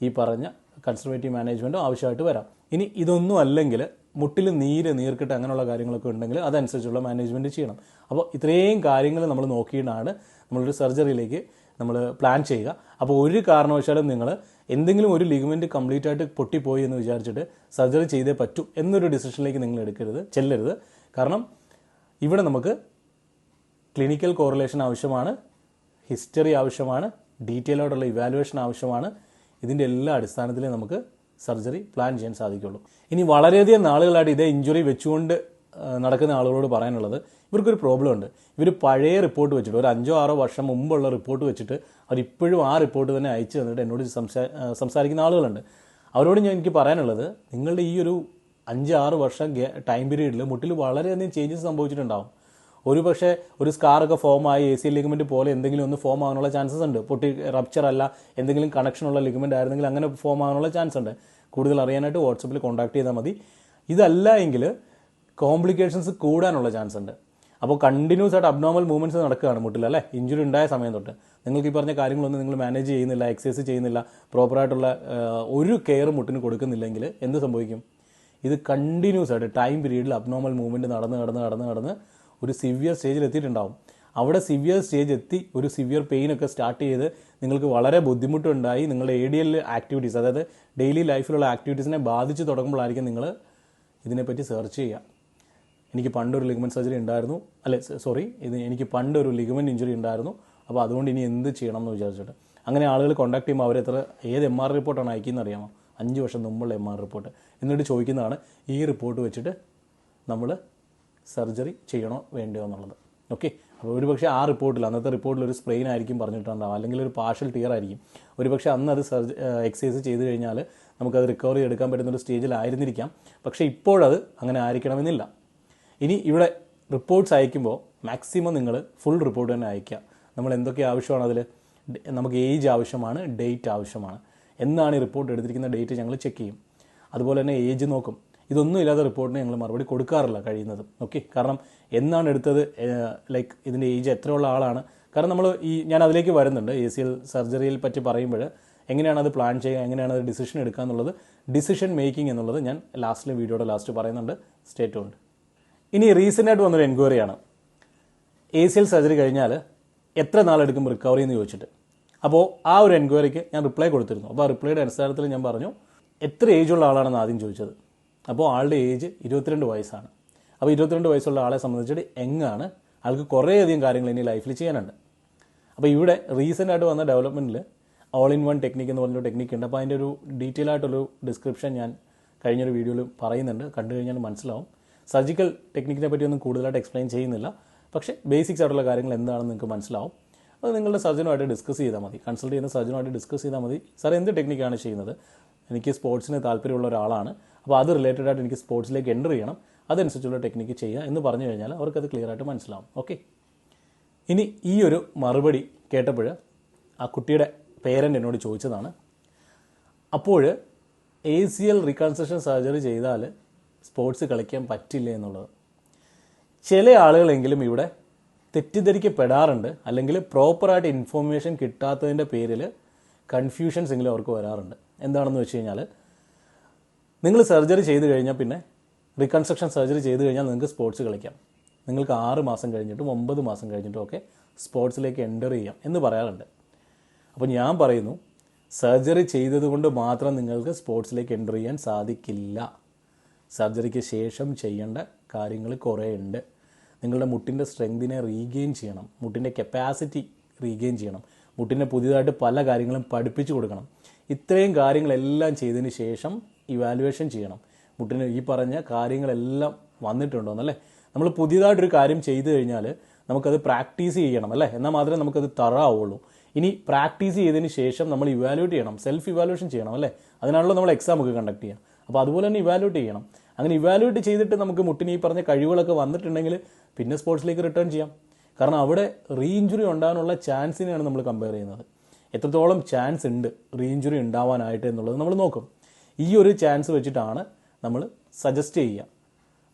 ഈ പറഞ്ഞ കൺസർവേറ്റീവ് മാനേജ്മെന്റോ ആവശ്യമായിട്ട് വരാം. ഇനി ഇതൊന്നും അല്ലെങ്കിൽ മുട്ടിൽ നീര് നീർക്കിട്ട് അങ്ങനെയുള്ള കാര്യങ്ങളൊക്കെ ഉണ്ടെങ്കിൽ അതനുസരിച്ചുള്ള മാനേജ്മെന്റ് ചെയ്യണം. അപ്പോൾ ഇത്രയും കാര്യങ്ങൾ നമ്മൾ നോക്കിയിട്ടാണ് നമ്മളൊരു സർജറിയിലേക്ക് നമ്മൾ പ്ലാൻ ചെയ്യുക. അപ്പോൾ ഒരു കാരണവശാലും നിങ്ങൾ എന്തെങ്കിലും ഒരു ലിഗമെന്റ് കംപ്ലീറ്റ് ആയിട്ട് പൊട്ടിപ്പോയി എന്ന് വിചാരിച്ചിട്ട് സർജറി ചെയ്തേ പറ്റൂ എന്നൊരു ഡിസിഷനിലേക്ക് നിങ്ങൾ എടുക്കരുത് ചെല്ലരുത്. കാരണം ഇവിടെ നമുക്ക് ക്ലിനിക്കൽ കോറിലേഷൻ ആവശ്യമാണ് ഹിസ്റ്ററി ആവശ്യമാണ് ഡീറ്റെയിൽ ആയിട്ടുള്ള ഇവാലുവേഷൻ ആവശ്യമാണ്. ഇതിന്റെ എല്ലാ അടിസ്ഥാനത്തിലും നമുക്ക് സർജറി പ്ലാൻ ചെയ്യാൻ സാധിക്കുള്ളൂ. ഇനി വളരെയധികം നാളുകളായിട്ട് ഇതേ ഇഞ്ചുറി വെച്ചുകൊണ്ട് നടക്കുന്ന ആളുകളോട് പറയാനുള്ളത് ഇവർക്കൊരു പ്രോബ്ലം ഉണ്ട് ഇവർ പഴയ റിപ്പോർട്ട് വെച്ചിട്ട് ഒരു അഞ്ചോ ആറോ വർഷം മുമ്പുള്ള റിപ്പോർട്ട് വെച്ചിട്ട് അവരിപ്പോഴും ആ റിപ്പോർട്ട് തന്നെ അയച്ചു തന്നിട്ട് എന്നോട് സംസാ സംസാരിക്കുന്ന ആളുകളുണ്ട്. അവരോട് ഞാൻ എനിക്ക് പറയാനുള്ളത് നിങ്ങളുടെ ഈ ഒരു അഞ്ച് ആറ് വർഷം ടൈം പീരീഡിൽ മുട്ടിൽ വളരെയധികം ചേഞ്ചസ് സംഭവിച്ചിട്ടുണ്ടാവും. ഒരു പക്ഷേ ഒരു സ്കാറൊക്കെ ഫോം ആയി എ സി ലിഗമെന്റ് പോലെ എന്തെങ്കിലും ഒന്ന് ഫോം ആകാനുള്ള ചാൻസസ് ഉണ്ട്. പൊട്ടി റപ്ചർ അല്ല എന്തെങ്കിലും കണക്ഷൻ ഉള്ള ലിഗമെന്റ് ആയിരുന്നെങ്കിൽ അങ്ങനെ ഫോം ആകാനുള്ള ചാൻസ് ഉണ്ട്. കൂടുതൽ അറിയാനായിട്ട് വാട്സപ്പിൽ കോൺടാക്ട് ചെയ്താൽ മതി. ഇതല്ല എങ്കിൽ കോംപ്ലിക്കേഷൻസ് കൂടാനുള്ള ചാൻസ് ഉണ്ട്. അപ്പോൾ കണ്ടിന്യൂസ് ആയിട്ട് അബ്നോർമൽ മൂവ്മെന്റ്സ് നടക്കുകയാണ് മുട്ടിൽ അല്ലേ? ഇഞ്ചുറി ഉണ്ടായ സമയം തൊട്ട്. നിങ്ങൾക്ക് ഈ പറഞ്ഞ കാര്യങ്ങളൊന്നും നിങ്ങൾ മാനേജ് ചെയ്യുന്നില്ല എക്സസൈസ് ചെയ്യുന്നില്ല പ്രോപ്പറായിട്ടുള്ള ഒരു കെയർ മുട്ടിന് കൊടുക്കുന്നില്ലെങ്കിൽ എന്ത് സംഭവിക്കും? ഇത് കണ്ടിന്യൂസ് ആയിട്ട് ടൈം പീരീഡിൽ അബ്നോർമൽ മൂവ്മെന്റ് നടന്ന് നടന്ന് നടന്ന് നടന്ന് ഒരു സിവിയർ സ്റ്റേജിൽ എത്തിയിട്ടുണ്ടാവും. അവിടെ സിവിയർ സ്റ്റേജ് എത്തി ഒരു സിവിയർ പെയിൻ ഒക്കെ സ്റ്റാർട്ട് ചെയ്ത് നിങ്ങൾക്ക് വളരെ ബുദ്ധിമുട്ടുണ്ടായി നിങ്ങളുടെ എ ഡി ആക്ടിവിറ്റീസ് അതായത് ഡെയിലി ലൈഫിലുള്ള ആക്ടിവിറ്റീസിനെ ബാധിച്ച് തുടങ്ങുമ്പോഴായിരിക്കും നിങ്ങൾ ഇതിനെപ്പറ്റി സെർച്ച് ചെയ്യുക. എനിക്ക് പണ്ടൊരു ലിഗമെന്റ് സർജറി ഉണ്ടായിരുന്നു. അല്ലെ സോറി ഇത് എനിക്ക് പണ്ടൊരു ലിഗമെന്റ് ഇഞ്ചുറി ഉണ്ടായിരുന്നു. അപ്പോൾ അതുകൊണ്ട് ഇനി എന്ത് ചെയ്യണം എന്ന് വിചാരിച്ചിട്ട്. അങ്ങനെ ആളുകൾ കോൺടാക്ട് ചെയ്യുമ്പോൾ അവരെത്ര ഏത് എം ആർ റിപ്പോർട്ടാണ് അയക്കുന്നത് അറിയാമോ? അഞ്ച് വർഷം മുമ്പുള്ള എം ആർ റിപ്പോർട്ട്. എന്നിട്ട് ചോദിക്കുന്നതാണ് ഈ റിപ്പോർട്ട് വെച്ചിട്ട് നമ്മൾ സർജറി ചെയ്യണോ വേണ്ടയോ എന്നുള്ളത്. ഓക്കെ അപ്പോൾ ഒരു പക്ഷേ ആ റിപ്പോർട്ടിൽ അന്നത്തെ റിപ്പോർട്ടിൽ ഒരു സ്പ്രെയിൻ ആയിരിക്കും പറഞ്ഞിട്ടുണ്ടാവും. അല്ലെങ്കിൽ ഒരു പാർഷ്യൽ ടിയർ ആയിരിക്കും. ഒരു പക്ഷേ അന്ന് അത് സർജ എക്സസൈസ് ചെയ്ത് കഴിഞ്ഞാൽ നമുക്കത് റിക്കവറി എടുക്കാൻ പറ്റുന്ന ഒരു സ്റ്റേജിലായിരുന്നിരിക്കാം പക്ഷേ ഇപ്പോഴത് അങ്ങനെ ആയിരിക്കണമെന്നില്ല. ഇനി ഇവിടെ റിപ്പോർട്ട്സ് അയക്കുമ്പോൾ മാക്സിമം നിങ്ങൾ ഫുൾ റിപ്പോർട്ട് തന്നെ അയക്കുക. നമ്മൾ എന്തൊക്കെ ആവശ്യമാണ് അതിൽ നമുക്ക് ഏജ് ആവശ്യമാണ് ഡേറ്റ് ആവശ്യമാണ്. എന്നാണ് ഈ റിപ്പോർട്ട് എടുത്തിരിക്കുന്ന ഡേറ്റ് ഞങ്ങൾ ചെക്ക് ചെയ്യും. അതുപോലെ തന്നെ ഏജ് നോക്കും. ഇതൊന്നും ഇല്ലാത്ത റിപ്പോർട്ടിന് ഞങ്ങൾ മറുപടി കൊടുക്കാറില്ല കഴിയുന്നത്. ഓക്കെ കാരണം എന്നാണ് എടുത്തത്? ലൈക്ക് ഇതിന്റെ ഏജ് എത്രയുള്ള ആളാണ്? കാരണം നമ്മൾ ഈ ഞാൻ അതിലേക്ക് വരുന്നുണ്ട്. എ സി എൽ സർജറിയിൽ പറ്റി പറയുമ്പോൾ എങ്ങനെയാണ് അത് പ്ലാൻ ചെയ്യുക എങ്ങനെയാണ് അത് ഡിസിഷൻ എടുക്കുക എന്നുള്ളത് ഡിസിഷൻ മേക്കിംഗ് എന്നുള്ളത് ഞാൻ ലാസ്റ്റിലെ വീഡിയോയുടെ ലാസ്റ്റ് പറയുന്നുണ്ട്. സ്റ്റേറ്റ് ഉണ്ട് ഇനി റീസെന്റ് ആയിട്ട് വന്നൊരു എൻക്വയറിയാണ് എ സി എൽ സർജറി കഴിഞ്ഞാൽ എത്ര നാളെടുക്കും റിക്കവറി എന്ന് ചോദിച്ചിട്ട്. അപ്പോൾ ആ ഒരു എൻക്വയറിക്ക് ഞാൻ റിപ്ലൈ കൊടുത്തിരുന്നു. അപ്പോൾ ആ റിപ്ലൈയുടെ അടിസ്ഥാനത്തിൽ ഞാൻ പറഞ്ഞു എത്ര ഏജുള്ള ആളാണെന്ന് ആദ്യം ചോദിച്ചത്? അപ്പോൾ ആളുടെ ഏജ് ഇരുപത്തിരണ്ട് വയസ്സാണ്. അപ്പോൾ ഇരുപത്തിരണ്ട് വയസ്സുള്ള ആളെ സംബന്ധിച്ചിട്ട് എങ്ങാണ് ആൾക്ക് കുറേയധികം കാര്യങ്ങൾ ഇനി ലൈഫിൽ ചെയ്യാനുണ്ട്. അപ്പോൾ ഇവിടെ റീസെന്റ് ആയിട്ട് വന്ന ഡെവലപ്മെന്റിൽ ഓൾ ഇൻ വൺ ടെക്നിക്ക് എന്ന് പറഞ്ഞൊരു ടെക്നിക്ക് ഉണ്ട്. അപ്പോൾ അതിന്റെ ഒരു ഡീറ്റെയിൽ ആയിട്ടൊരു ഡിസ്ക്രിപ്ഷൻ ഞാൻ കഴിഞ്ഞൊരു വീഡിയോയിൽ പറയുന്നുണ്ട്. കണ്ടു കഴിഞ്ഞാൽ മനസ്സിലാവും. സർജിക്കൽ ടെക്നിക്കിനെ പറ്റിയൊന്നും കൂടുതലായിട്ട് എക്സ്പ്ലെയിൻ ചെയ്യുന്നില്ല. പക്ഷേ ബേസിക്സ് ആയിട്ടുള്ള കാര്യങ്ങൾ എന്താണെന്ന് നിങ്ങൾക്ക് മനസ്സിലാവും. അത് നിങ്ങളുടെ സർജനുമായിട്ട് ഡിസ്കസ് ചെയ്താൽ മതി. കൺസൾട്ട് ചെയ്യുന്ന സർജനുമായിട്ട് ഡിസ്കസ് ചെയ്താൽ മതി. സാർ എന്ത് ടെക്നിക്കാണ് ചെയ്യുന്നത്? എനിക്ക് സ്പോർട്സിന് താല്പര്യമുള്ള ഒരാളാണ്. അപ്പോൾ അത് റിലേറ്റഡ് ആയിട്ട് എനിക്ക് സ്പോർട്സിലേക്ക് എന്റർ ചെയ്യണം. അതനുസരിച്ചുള്ള ടെക്നിക്ക് ചെയ്യുക എന്ന് പറഞ്ഞു കഴിഞ്ഞാൽ അവർക്കത് ക്ലിയർ ആയിട്ട് മനസ്സിലാവും. ഓക്കെ ഇനി ഈ ഒരു മറുപടി കേട്ടപ്പോൾ ആ കുട്ടിയുടെ പേരന്റ് എന്നോട് ചോദിച്ചതാണ്. അപ്പോൾ A C L reconstruction surgery ചെയ്താൽ സ്പോർട്സ് കളിക്കാൻ പറ്റില്ല എന്നുള്ളത്. ചില ആളുകളെങ്കിലും ഇവിടെ തെറ്റിദ്ധരിക്കപ്പെടാറുണ്ട്. അല്ലെങ്കിൽ പ്രോപ്പറായിട്ട് ഇൻഫോർമേഷൻ കിട്ടാത്തതിന്റെ പേരിൽ കൺഫ്യൂഷൻസ് എങ്കിലും അവർക്ക് വരാറുണ്ട്. എന്താണെന്ന് വെച്ച് കഴിഞ്ഞാൽ നിങ്ങൾ സർജറി ചെയ്ത് കഴിഞ്ഞാൽ പിന്നെ റീകൺസ്ട്രക്ഷൻ സർജറി ചെയ്ത് കഴിഞ്ഞാൽ നിങ്ങൾക്ക് സ്പോർട്സ് കളിക്കാം. നിങ്ങൾക്ക് ആറ് മാസം കഴിഞ്ഞിട്ടും ഒമ്പത് മാസം കഴിഞ്ഞിട്ടും ഒക്കെ സ്പോർട്സിലേക്ക് എന്റർ ചെയ്യാം എന്ന് പറയാറുണ്ട്. അപ്പോൾ ഞാൻ പറയുന്നു സർജറി ചെയ്തതുകൊണ്ട് മാത്രം നിങ്ങൾക്ക് സ്പോർട്സിലേക്ക് എന്റർ ചെയ്യാൻ സാധിക്കില്ല. സർജറിക്ക് ശേഷം ചെയ്യേണ്ട കാര്യങ്ങൾ കുറേ ഉണ്ട് നിങ്ങളുടെ മുട്ടിന്റെ സ്ട്രെങ്തിനെ റീഗെയിൻ ചെയ്യണം. മുട്ടിന്റെ കപ്പാസിറ്റി റീഗെയിൻ ചെയ്യണം. മുട്ടിനെ പുതിയതായിട്ട് പല കാര്യങ്ങളും പഠിപ്പിച്ചു കൊടുക്കണം. ഇത്രയും കാര്യങ്ങളെല്ലാം ചെയ്തതിന് ശേഷം ഇവാലുവേഷൻ ചെയ്യണം. മുട്ടിന് ഈ പറഞ്ഞ കാര്യങ്ങളെല്ലാം വന്നിട്ടുണ്ടോന്നല്ലേ നമ്മൾ പുതിയതായിട്ടൊരു കാര്യം ചെയ്തു കഴിഞ്ഞാൽ നമുക്കത് പ്രാക്ടീസ് ചെയ്യണം അല്ലേ? എന്നാൽ മാത്രമേ നമുക്കത് തറാവുള്ളൂ ഇനി പ്രാക്ടീസ് ചെയ്തതിന് ശേഷം നമ്മൾ ഇവാലുവേറ്റ് ചെയ്യണം. സെൽഫ് ഇവാലുവേഷൻ ചെയ്യണം അല്ലേ? അതിനാണല്ലോ നമ്മൾ എക്സാം ഒക്കെ കണ്ടക്ട് ചെയ്യുക. അപ്പോൾ അതുപോലെ തന്നെ ഇവാലുവേറ്റ് ചെയ്യണം. അങ്ങനെ ഇവാലുവേറ്റ് ചെയ്തിട്ട് നമുക്ക് മുട്ടിന് ഈ പറഞ്ഞ കഴിവുകളൊക്കെ വന്നിട്ടുണ്ടെങ്കിൽ പിന്നെ സ്പോർട്സിലേക്ക് റിട്ടേൺ ചെയ്യാം. കാരണം അവിടെ റീ ഇഞ്ചുറി ഉണ്ടാകാനുള്ള ചാൻസിനെയാണ് നമ്മൾ കമ്പയർ ചെയ്യുന്നത്. എത്രത്തോളം ചാൻസ് ഉണ്ട് റീ ഇഞ്ചുറി ഉണ്ടാവാനായിട്ട് എന്നുള്ളത് നമ്മൾ നോക്കും. ഈ ഒരു ചാൻസ് വെച്ചിട്ടാണ് നമ്മൾ സജസ്റ്റ് ചെയ്യുക.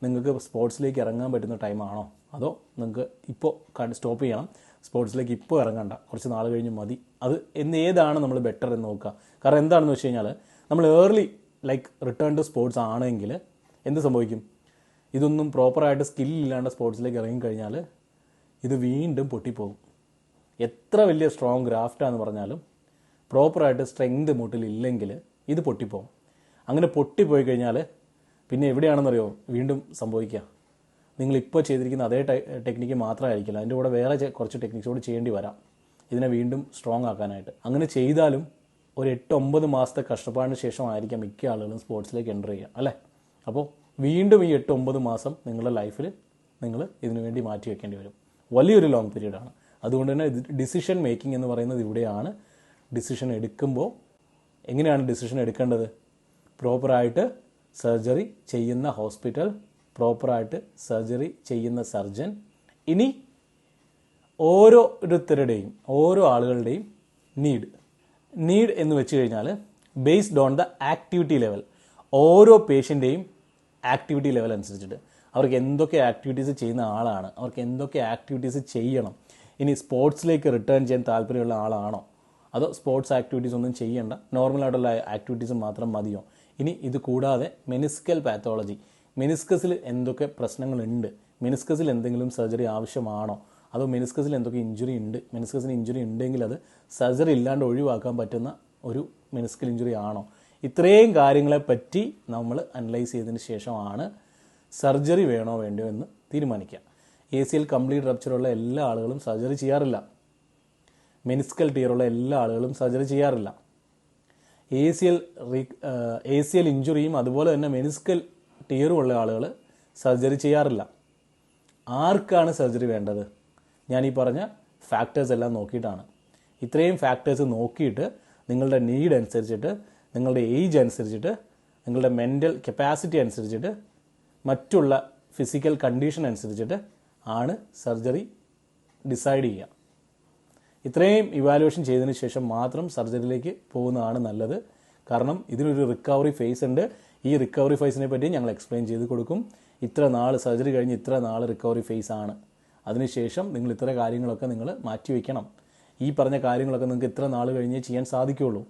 നിങ്ങൾക്ക് സ്പോർട്സിലേക്ക് ഇറങ്ങാൻ പറ്റുന്ന ടൈമാണോ അതോ നിങ്ങൾക്ക് ഇപ്പോൾ സ്റ്റോപ്പ് ചെയ്യണം. സ്പോർട്സിലേക്ക് ഇപ്പോൾ ഇറങ്ങണ്ട. കുറച്ച് നാൾ കഴിഞ്ഞ് മതി. അത് എന്ന് ഏതാണ് നമ്മൾ ബെറ്റർ എന്ന് നോക്കുക. കാരണം എന്താണെന്ന് വെച്ച് കഴിഞ്ഞാൽ നമ്മൾ early like return to sports ആണെങ്കിൽ എന്ത് സംഭവിക്കും? ഇതൊന്നും പ്രോപ്പറായിട്ട് സ്കില്ലില്ലാണ്ട് സ്പോർട്സിലേക്ക് ഇറങ്ങിക്കഴിഞ്ഞാൽ ഇത് വീണ്ടും പൊട്ടിപ്പോകും. എത്ര വലിയ സ്ട്രോങ് ഗ്രാഫ്റ്റാന്ന് പറഞ്ഞാലും പ്രോപ്പറായിട്ട് സ്ട്രെങ്ത് മുട്ടിലില്ലെങ്കിൽ ഇത് പൊട്ടിപ്പോകും. അങ്ങനെ പൊട്ടിപ്പോയി കഴിഞ്ഞാൽ പിന്നെ എവിടെയാണെന്നറിയോ വീണ്ടും സംഭവിക്കുക. നിങ്ങൾ ഇപ്പോൾ ചെയ്തിരിക്കുന്ന അതേ ടെക്നിക്ക് മാത്രമായിരിക്കില്ല. അതിന്റെ കൂടെ വേറെ കുറച്ച് ടെക്നിക്സ് കൂടി ചെയ്യേണ്ടി വരാം. ഇതിനെ വീണ്ടും സ്ട്രോങ് ആക്കാനായിട്ട്. അങ്ങനെ ചെയ്താലും ഒരു എട്ട് ഒമ്പത് മാസത്തെ കഷ്ടപ്പാടിന് ശേഷമായിരിക്കാം മിക്ക ആളുകളും സ്പോർട്സിലേക്ക് എന്റർ ചെയ്യുക. അല്ലേ? അപ്പോൾ വീണ്ടും ഈ എട്ട് ഒമ്പത് മാസം നിങ്ങളുടെ ലൈഫിൽ നിങ്ങൾ ഇതിനു വേണ്ടി മാറ്റി വെക്കേണ്ടി വരും. വലിയൊരു ലോങ് പീരീഡാണ് അതുകൊണ്ട് തന്നെ ഡിസിഷൻ മേക്കിംഗ് എന്ന് പറയുന്നത് ഇവിടെയാണ്. ഡിസിഷൻ എടുക്കുമ്പോൾ എങ്ങനെയാണ് ഡിസിഷൻ എടുക്കേണ്ടത്? പ്രോപ്പറായിട്ട് സർജറി ചെയ്യുന്ന ഹോസ്പിറ്റൽ പ്രോപ്പറായിട്ട് സർജറി ചെയ്യുന്ന സർജൻ ഇനി ഓരോരുത്തരുടെയും ഓരോ ആളുകളുടെയും നീഡ് നീഡ് എന്ന് വെച്ച് കഴിഞ്ഞാൽ based on the activity level ഓരോ പേഷ്യന്റെയും ആക്ടിവിറ്റി ലെവൽ അനുസരിച്ചിട്ട്. അവർക്ക് എന്തൊക്കെ ആക്ടിവിറ്റീസ് ചെയ്യുന്ന ആളാണ് അവർക്ക് എന്തൊക്കെ ആക്ടിവിറ്റീസ് ചെയ്യണം ഇനി സ്പോർട്സിലേക്ക് റിട്ടേൺ ചെയ്യാൻ താല്പര്യമുള്ള ആളാണോ? അതോ സ്പോർട്സ് ആക്ടിവിറ്റീസ് ഒന്നും ചെയ്യണ്ട നോർമലായിട്ടുള്ള ആക്ടിവിറ്റീസ് മാത്രം മതിയോ? ഇനി ഇത് കൂടാതെ മെനിസ്കൽ പാത്തോളജി മെനിസ്കസിൽ എന്തൊക്കെ പ്രശ്നങ്ങളുണ്ട്? മെനിസ്കസിൽ എന്തെങ്കിലും സർജറി ആവശ്യമാണോ? അതോ മെനിസ്കസിൽ എന്തൊക്കെ ഇഞ്ചുറി ഉണ്ട്? മെനിസ്കസിന് ഇഞ്ചുറി ഉണ്ടെങ്കിൽ അത് സർജറി ഇല്ലാണ്ട് ഒഴിവാക്കാൻ പറ്റുന്ന ഒരു മെനിസ്കൽ ഇഞ്ചുറി ആണോ? ഇത്രയും കാര്യങ്ങളെപ്പറ്റി നമ്മൾ അനലൈസ് ചെയ്തതിന് ശേഷമാണ് സർജറി വേണോ വേണ്ടോ എന്ന് തീരുമാനിക്കുക. എ സി എൽ കംപ്ലീറ്റ് റപ്ചറുള്ള എല്ലാ ആളുകളും സർജറി ചെയ്യാറില്ല. മെനിസ്കൽ ടീറുള്ള എല്ലാ ആളുകളും സർജറി ചെയ്യാറില്ല. A C L A C L ഇഞ്ചുറിയും അതുപോലെ തന്നെ മെനിസ്കൽ ഉള്ള ആളുകൾ സർജറി ചെയ്യാറില്ല. ആർക്കാണ് സർജറി വേണ്ടത്? ഞാൻ ഈ പറഞ്ഞ ഫാക്ടേഴ്സ് എല്ലാം നോക്കിയിട്ടാണ്. ഇത്രയും ഫാക്ടേഴ്സ് നോക്കിയിട്ട് നിങ്ങളുടെ നീഡ് അനുസരിച്ചിട്ട് നിങ്ങളുടെ ഏജ് അനുസരിച്ചിട്ട് നിങ്ങളുടെ മെന്റൽ കപ്പാസിറ്റി അനുസരിച്ചിട്ട് മറ്റുള്ള ഫിസിക്കൽ കണ്ടീഷൻ അനുസരിച്ചിട്ട് ആണ് സർജറി ഡിസൈഡ് ചെയ്യുക. ഇത്രയും ഇവാലുവേഷൻ ചെയ്തതിന് ശേഷം മാത്രം സർജറിയിലേക്ക് പോകുന്നതാണ് നല്ലത്. കാരണം ഇതിനൊരു റിക്കവറി ഫേസ് ഉണ്ട്. ഈ റിക്കവറി ഫേസിനെ പറ്റി ഞങ്ങൾ എക്സ്പ്ലെയിൻ ചെയ്ത് കൊടുക്കും. ഇത്ര നാൾ സർജറി കഴിഞ്ഞ് ഇത്ര നാൾ റിക്കവറി ഫേസ് ആണ്. അതിനുശേഷം നിങ്ങൾ ഇത്ര കാര്യങ്ങളൊക്കെ നിങ്ങൾ മാറ്റിവെക്കണം. ഈ പറഞ്ഞ കാര്യങ്ങളൊക്കെ നിങ്ങൾക്ക് ഇത്ര നാൾ കഴിഞ്ഞേ ചെയ്യാൻ സാധിക്കുകയുള്ളൂ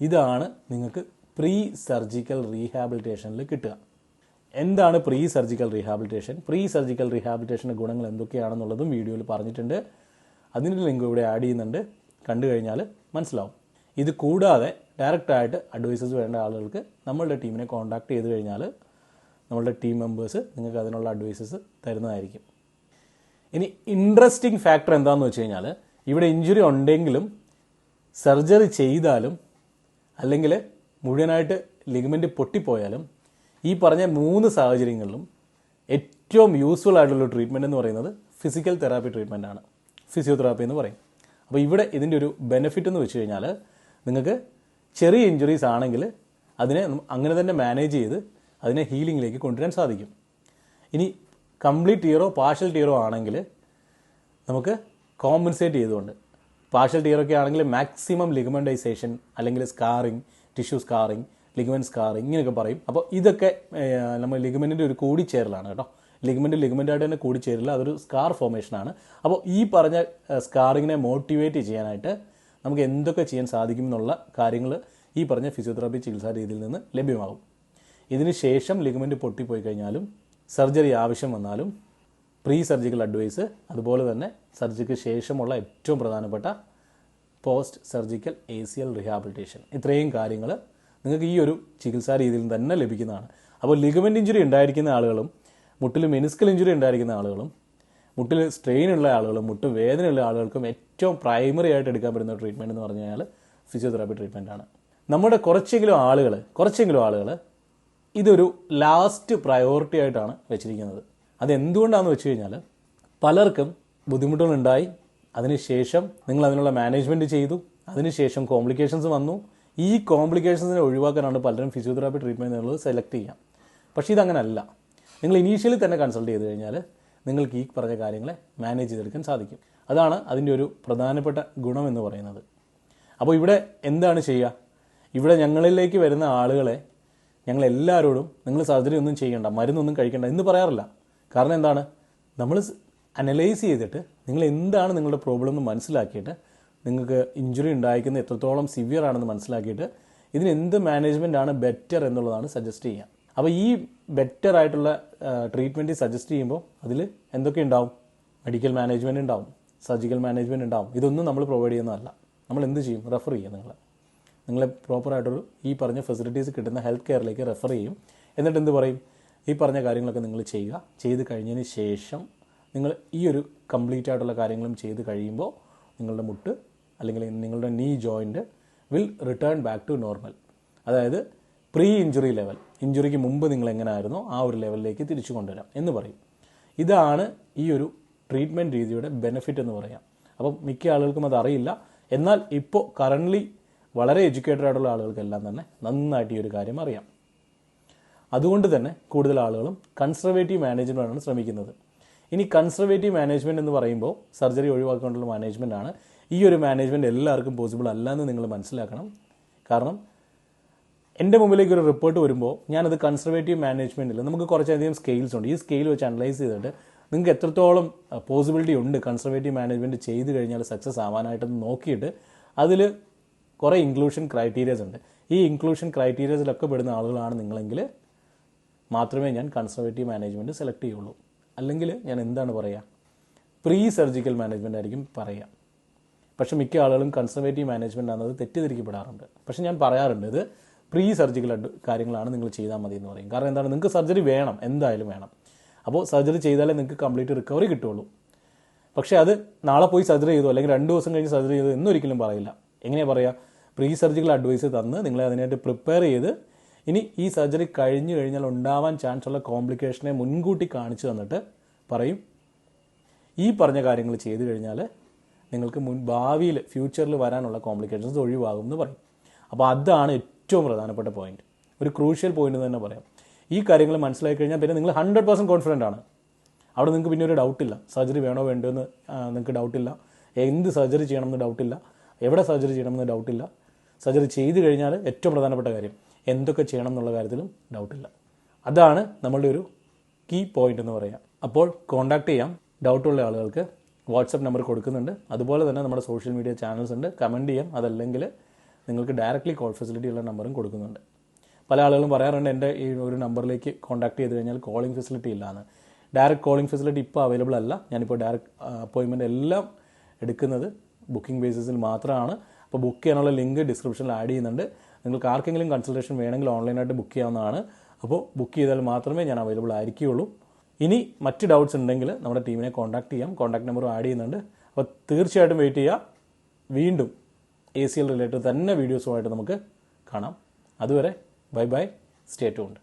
ഇതാണ് നിങ്ങൾക്ക് പ്രീ സർജിക്കൽ റീഹാബിലിറ്റേഷനിൽ കിട്ടുക. എന്താണ് pre surgical rehabilitation pre surgical റീഹാബിലിറ്റേഷന്റെ ഗുണങ്ങൾ എന്തൊക്കെയാണെന്നുള്ളതും വീഡിയോയിൽ പറഞ്ഞിട്ടുണ്ട്. അതിന്റെ ലിങ്ക് ഇവിടെ ആഡ് ചെയ്യുന്നുണ്ട്. കണ്ടു കഴിഞ്ഞാൽ മനസ്സിലാവും. ഇത് കൂടാതെ ഡയറക്റ്റായിട്ട് അഡ്വൈസസ് വേണ്ട ആളുകൾക്ക് നമ്മളുടെ ടീമിനെ കോൺടാക്ട് ചെയ്ത് കഴിഞ്ഞാൽ നമ്മളുടെ ടീം മെമ്പേഴ്സ് നിങ്ങൾക്ക് അതിനുള്ള അഡ്വൈസസ് തരുന്നതായിരിക്കും. ഇനി ഇൻട്രസ്റ്റിംഗ് ഫാക്ടർ എന്താണെന്ന് വെച്ച് കഴിഞ്ഞാൽ ഇവിടെ ഇഞ്ചുറി ഉണ്ടെങ്കിലും സർജറി ചെയ്താലും അല്ലെങ്കിൽ മുഴുവനായിട്ട് ലിഗമെന്റ് പൊട്ടിപ്പോയാലും ഈ പറഞ്ഞ മൂന്ന് സാഹചര്യങ്ങളിലും ഏറ്റവും യൂസ്ഫുൾ ആയിട്ടുള്ള ട്രീറ്റ്മെന്റ് എന്ന് പറയുന്നത് ഫിസിക്കൽ തെറാപ്പി ട്രീറ്റ്മെന്റ് ആണ്. ഫിസിയോതെറാപ്പി എന്ന് പറയും. അപ്പോൾ ഇവിടെ ഇതിന്റെ ഒരു ബെനിഫിറ്റ് എന്ന് വെച്ച് കഴിഞ്ഞാൽ നിങ്ങൾക്ക് ചെറിയ ഇഞ്ചുറീസ് ആണെങ്കിൽ അതിനെ അങ്ങനെ തന്നെ മാനേജ് ചെയ്ത് അതിനെ ഹീലിങ്ങിലേക്ക് കൊണ്ടുവരാൻ സാധിക്കും. ഇനി കംപ്ലീറ്റ് ടീറോ പാർഷ്യൽ ടീറോ ആണെങ്കിൽ നമുക്ക് കോമ്പൻസേറ്റ് ചെയ്തുകൊണ്ട് പാർഷ്യൽ ടീറൊക്കെ ആണെങ്കിൽ മാക്സിമം ലിഗമെന്റൈസേഷൻ അല്ലെങ്കിൽ scarring tissue scarring ligament scarring ഇങ്ങനെയൊക്കെ പറയും. അപ്പോൾ ഇതൊക്കെ നമ്മൾ ലിഗമെന്റിന്റെ ഒരു കൂടിച്ചേരലാണ് കേട്ടോ. ലിഗമെന്റ് ലിഗമെന്റായിട്ട് തന്നെ കൂടിച്ചേരില്ല അതൊരു സ്കാർ ഫോമേഷനാണ് അപ്പോൾ ഈ പറഞ്ഞ സ്കാറിങ്ങിനെ മോട്ടിവേറ്റ് ചെയ്യാനായിട്ട് നമുക്ക് എന്തൊക്കെ ചെയ്യാൻ സാധിക്കും എന്നുള്ള കാര്യങ്ങൾ ഈ പറഞ്ഞ ഫിസിയോതെറാപ്പി ചികിത്സാ രീതിയിൽ നിന്ന് ലഭ്യമാകും. ഇതിന് ശേഷം ലിഗമെന്റ് പൊട്ടിപ്പോയി കഴിഞ്ഞാലും സർജറി ആവശ്യം വന്നാലും പ്രീ സർജിക്കൽ അഡ്വൈസ് അതുപോലെ തന്നെ സർജിക്ക് ശേഷമുള്ള ഏറ്റവും പ്രധാനപ്പെട്ട post surgical A C L rehabilitation ഇത്രയും കാര്യങ്ങൾ നിങ്ങൾക്ക് ഈ ഒരു ചികിത്സാ രീതിയിൽ തന്നെ ലഭിക്കുന്നതാണ്. അപ്പോൾ ലിഗമെന്റ് ഇഞ്ചുറി ഉണ്ടായിരിക്കുന്ന ആളുകളും മുട്ടിൽ മെനിസ്കൽ ഇഞ്ചുറി ഉണ്ടായിരിക്കുന്ന ആളുകളും മുട്ടിൽ സ്ട്രെയിൻ ഉള്ള ആളുകളും മുട്ട് വേദനയുള്ള ആളുകൾക്കും ഏറ്റവും പ്രൈമറി ആയിട്ട് എടുക്കാൻ പറ്റുന്ന ട്രീറ്റ്മെന്റ് എന്ന് പറഞ്ഞു കഴിഞ്ഞാൽ ഫിസിയോതെറാപ്പി ട്രീറ്റ്മെന്റ് ആണ്. നമ്മുടെ കുറച്ചെങ്കിലും ആളുകൾ കുറച്ചെങ്കിലും ആളുകൾ ഇതൊരു ലാസ്റ്റ് പ്രയോറിറ്റി ആയിട്ടാണ് വെച്ചിരിക്കുന്നത്. അത് എന്തുകൊണ്ടാണെന്ന് വെച്ച് കഴിഞ്ഞാൽ പലർക്കും ബുദ്ധിമുട്ടുകളുണ്ടായി. അതിനുശേഷം നിങ്ങൾ അതിനുള്ള മാനേജ്മെന്റ് ചെയ്തു. അതിനുശേഷം കോംപ്ലിക്കേഷൻസ് വന്നു. ഈ കോംപ്ലിക്കേഷൻസിനെ ഒഴിവാക്കാനാണ് പലരും ഫിസിയോതെറാപ്പി ട്രീറ്റ്മെന്റ് എന്നുള്ളത് സെലക്ട് ചെയ്യാം പക്ഷേ ഇതങ്ങനല്ല. നിങ്ങൾ ഇനീഷ്യലി തന്നെ കൺസൾട്ട് ചെയ്ത് കഴിഞ്ഞാൽ നിങ്ങൾക്ക് ഈ പറഞ്ഞ കാര്യങ്ങളെ മാനേജ് ചെയ്തെടുക്കാൻ സാധിക്കും. അതാണ് അതിന്റെ ഒരു പ്രധാനപ്പെട്ട ഗുണം എന്ന് പറയുന്നത്. അപ്പോൾ ഇവിടെ എന്താണ് ചെയ്യുക? ഇവിടെ ഞങ്ങളിലേക്ക് വരുന്ന ആളുകളെ ഞങ്ങൾ എല്ലാവരോടും നിങ്ങൾ സർജറി ഒന്നും ചെയ്യണ്ട മരുന്നൊന്നും കഴിക്കണ്ട എന്ന് പറയാറില്ല. കാരണം എന്താണ്? നമ്മൾ അനലൈസ് ചെയ്തിട്ട് നിങ്ങൾ എന്താണ് നിങ്ങളുടെ പ്രോബ്ലം എന്ന് മനസ്സിലാക്കിയിട്ട് നിങ്ങൾക്ക് ഇഞ്ചുറി ഉണ്ടായിരിക്കുന്നത് എത്രത്തോളം സിവിയർ ആണെന്ന് മനസ്സിലാക്കിയിട്ട് ഇതിന് എന്ത് മാനേജ്മെന്റ് ആണ് ബെറ്റർ എന്നുള്ളതാണ് സജസ്റ്റ് ചെയ്യുക അപ്പോൾ ഈ ബെറ്റർ ആയിട്ടുള്ള ട്രീറ്റ്മെന്റ് സജസ്റ്റ് ചെയ്യുമ്പോൾ അതിൽ എന്തൊക്കെ ഉണ്ടാവും? മെഡിക്കൽ മാനേജ്മെന്റ് ഉണ്ടാവും സർജിക്കൽ മാനേജ്മെന്റ് ഉണ്ടാവും. ഇതൊന്നും നമ്മൾ പ്രൊവൈഡ് ചെയ്യുന്നതല്ല. നമ്മൾ എന്ത് ചെയ്യും? റെഫർ ചെയ്യും നിങ്ങളെ. നിങ്ങളെ പ്രോപ്പറായിട്ടൊരു ഈ പറഞ്ഞ ഫെസിലിറ്റീസ് കിട്ടുന്ന ഹെൽത്ത് കെയറിലേക്ക് റെഫർ ചെയ്യും. എന്നിട്ട് എന്ത് പറയും? ഈ പറഞ്ഞ കാര്യങ്ങളൊക്കെ നിങ്ങൾ ചെയ്യുക. ചെയ്ത് കഴിഞ്ഞതിന് ശേഷം നിങ്ങൾ ഈ ഒരു കംപ്ലീറ്റ് ആയിട്ടുള്ള കാര്യങ്ങളും ചെയ്ത് കഴിയുമ്പോൾ നിങ്ങളുടെ മുട്ട് അല്ലെങ്കിൽ നിങ്ങളുടെ knee joint will return back to normal അതായത് പ്രീ ഇഞ്ചുറി ലെവൽ ഇഞ്ചുറിക്ക് മുമ്പ് നിങ്ങൾ എങ്ങനെയായിരുന്നോ ആ ഒരു ലെവലിലേക്ക് തിരിച്ചു കൊണ്ടുവരാം എന്ന് പറയും. ഇതാണ് ഈ ഒരു ട്രീറ്റ്മെന്റ് രീതിയുടെ ബെനിഫിറ്റ് എന്ന് പറയാം. അപ്പം മിക്ക ആളുകൾക്കും അത് അറിയില്ല. എന്നാൽ ഇപ്പോൾ കറന്റ്ലി വളരെ എഡ്യൂക്കേറ്റഡ് ആയിട്ടുള്ള ആളുകൾക്കെല്ലാം തന്നെ നന്നായിട്ട് ഈ ഒരു കാര്യം അറിയാം. അതുകൊണ്ട് തന്നെ കൂടുതൽ ആളുകളും കൺസർവേറ്റീവ് മാനേജ്മെന്റാണ് ശ്രമിക്കുന്നത്. ഇനി കൺസർവേറ്റീവ് മാനേജ്മെന്റ് എന്ന് പറയുമ്പോൾ സർജറി ഒഴിവാക്കാനുള്ള മാനേജ്മെന്റ് ആണ്. ഈ ഒരു മാനേജ്മെന്റ് എല്ലാവർക്കും പോസിബിൾ അല്ല എന്ന് നിങ്ങൾ മനസ്സിലാക്കണം. കാരണം എന്റെ മുമ്പിലേക്ക് ഒരു റിപ്പോർട്ട് വരുമ്പോൾ ഞാനത് കൺസർവേറ്റീവ് മാനേജ്മെന്റിൽ നമുക്ക് കുറച്ചധികം സ്കെയിൽസ് ഉണ്ട്. ഈ സ്കെയിൽ വെച്ച് അനലൈസ് ചെയ്തിട്ട് നിങ്ങൾക്ക് എത്രത്തോളം പോസിബിലിറ്റി ഉണ്ട് കൺസർവേറ്റീവ് മാനേജ്മെന്റ് ചെയ്ത് കഴിഞ്ഞാൽ സക്സസ് ആവാനായിട്ടെന്ന് നോക്കിയിട്ട് അതിൽ കുറേ ഇൻക്ലൂഷൻ ക്രൈറ്റീരിയസ് ഉണ്ട്. ഈ ഇൻക്ലൂഷൻ ക്രൈറ്റീരിയസിലൊക്കെ പെടുന്ന ആളുകളാണ് നിങ്ങളെങ്കിൽ മാത്രമേ ഞാൻ കൺസർവേറ്റീവ് മാനേജ്മെന്റ് സെലക്ട് ചെയ്യുള്ളൂ. അല്ലെങ്കിൽ ഞാൻ എന്താണ് പറയുക പ്രീ സർജിക്കൽ മാനേജ്മെന്റ് ആയിരിക്കും പറയുക പക്ഷേ മിക്ക ആളുകളും കൺസർവേറ്റീവ് മാനേജ്മെന്റ് ആണെന്നത് തെറ്റിദ്ധരിക്കപ്പെടാറുണ്ട്. പക്ഷേ ഞാൻ പറയാറുണ്ട് ഇത് പ്രീ സർജിക്കൽ കാര്യങ്ങളാണ് നിങ്ങൾ ചെയ്താൽ മതി എന്ന് പറയും. കാരണം എന്താണ്? നിങ്ങൾക്ക് സർജറി വേണം. എന്തായാലും വേണം. അപ്പോൾ സർജറി ചെയ്താലേ നിങ്ങൾക്ക് കംപ്ലീറ്റ് റിക്കവറി കിട്ടുള്ളൂ പക്ഷേ അത് നാളെ പോയി സർജറി ചെയ്തു അല്ലെങ്കിൽ രണ്ട് ദിവസം കഴിഞ്ഞ് സർജറി ചെയ്തു എന്നൊരിക്കലും പറയില്ല. എങ്ങനെയാണ് പറയുക പ്രീ സർജിക്കൽ അഡ്വൈസ് തന്ന് നിങ്ങളെ അതിനായിട്ട് പ്രിപ്പയർ ചെയ്ത് ഇനി ഈ സർജറി കഴിഞ്ഞു കഴിഞ്ഞാൽ ഉണ്ടാവാൻ ചാൻസ് ഉള്ള കോംപ്ലിക്കേഷനെ മുൻകൂട്ടി കാണിച്ചു തന്നിട്ട് പറയും. ഈ പറഞ്ഞ കാര്യങ്ങൾ ചെയ്തു കഴിഞ്ഞാൽ നിങ്ങൾക്ക് മുൻ ഭാവിയിൽ ഫ്യൂച്ചറിൽ വരാനുള്ള കോംപ്ലിക്കേഷൻസ് ഒഴിവാകും എന്ന് പറയും. അപ്പോൾ അതാണ് ഏറ്റവും പ്രധാനപ്പെട്ട പോയിന്റ് ഒരു ക്രൂഷ്യൽ പോയിന്റ് തന്നെ പറയാം. ഈ കാര്യങ്ങൾ മനസ്സിലാക്കി കഴിഞ്ഞാൽ പിന്നെ നിങ്ങൾ ഹൺഡ്രഡ് പെർസെന്റ് കോൺഫിഡന്റ് ആണ്. അവിടെ നിങ്ങൾക്ക് പിന്നെ ഒരു ഡൗട്ടില്ല സർജറി വേണോ വേണ്ടോ എന്ന് നിങ്ങൾക്ക് ഡൗട്ടില്ല എന്ത് സർജറി ചെയ്യണമെന്ന് ഡൗട്ടില്ല എവിടെ സർജറി ചെയ്യണമെന്ന് ഡൗട്ടില്ല സർജറി ചെയ്തു കഴിഞ്ഞാൽ ഏറ്റവും പ്രധാനപ്പെട്ട കാര്യം എന്തൊക്കെ ചെയ്യണം എന്നുള്ള കാര്യത്തിലും ഡൗട്ടില്ല അതാണ് നമ്മളുടെ ഒരു കീ പോയിന്റ് എന്ന് പറയാം. അപ്പോൾ കോൺടാക്ട് ചെയ്യാം. ഡൗട്ടുള്ള ആളുകൾക്ക് വാട്സപ്പ് നമ്പർ കൊടുക്കുന്നുണ്ട്. അതുപോലെ തന്നെ നമ്മുടെ സോഷ്യൽ മീഡിയ ചാനൽസ് ഉണ്ട്. കമന്റ് ചെയ്യാം. അതല്ലെങ്കിൽ നിങ്ങൾക്ക് ഡയറക്റ്റ്ലി കോൾ ഫെസിലിറ്റി ഉള്ള നമ്പറും കൊടുക്കുന്നുണ്ട്. പല ആളുകളും പറയാറുണ്ട് എന്റെ ഈ ഒരു നമ്പറിലേക്ക് കോൺടാക്ട് ചെയ്ത് കഴിഞ്ഞാൽ കോളിംഗ് ഫെസിലിറ്റി ഇല്ലാന്ന്. ഡയറക്റ്റ് കോളിംഗ് ഫെസിലിറ്റി ഇപ്പോൾ അവൈലബിൾ അല്ല. ഞാനിപ്പോൾ ഡയറക്റ്റ് അപ്പോയിൻമെന്റ് എല്ലാം എടുക്കുന്നത് ബുക്കിംഗ് ബേസിസിൽ മാത്രമാണ്. അപ്പോൾ ബുക്ക് ചെയ്യാനുള്ള ലിങ്ക് ഡിസ്ക്രിപ്ഷനിൽ ആഡ് ചെയ്യുന്നുണ്ട്. നിങ്ങൾക്ക് ആർക്കെങ്കിലും കൺസൾട്ടേഷൻ വേണമെങ്കിൽ ഓൺലൈനായിട്ട് ബുക്ക് ചെയ്യാവുന്നതാണ്. അപ്പോൾ ബുക്ക് ചെയ്താൽ മാത്രമേ ഞാൻ അവൈലബിൾ ആയിരിക്കുകയുള്ളൂ. ഇനി മറ്റ് ഡൗട്ട്സ് ഉണ്ടെങ്കിൽ നമ്മുടെ ടീമിനെ കോൺടാക്ട് ചെയ്യാം. കോൺടാക്ട് നമ്പറും ആഡ് ചെയ്യുന്നുണ്ട്. അപ്പോൾ തീർച്ചയായിട്ടും വെയിറ്റ് ചെയ്യുക. വീണ്ടും എ സി എൽ റിലേറ്റഡ് തന്നെ വീഡിയോസുമായിട്ട് നമുക്ക് കാണാം. അതുവരെ ബൈ ബൈ സ്റ്റേ ട്യൂൺഡ്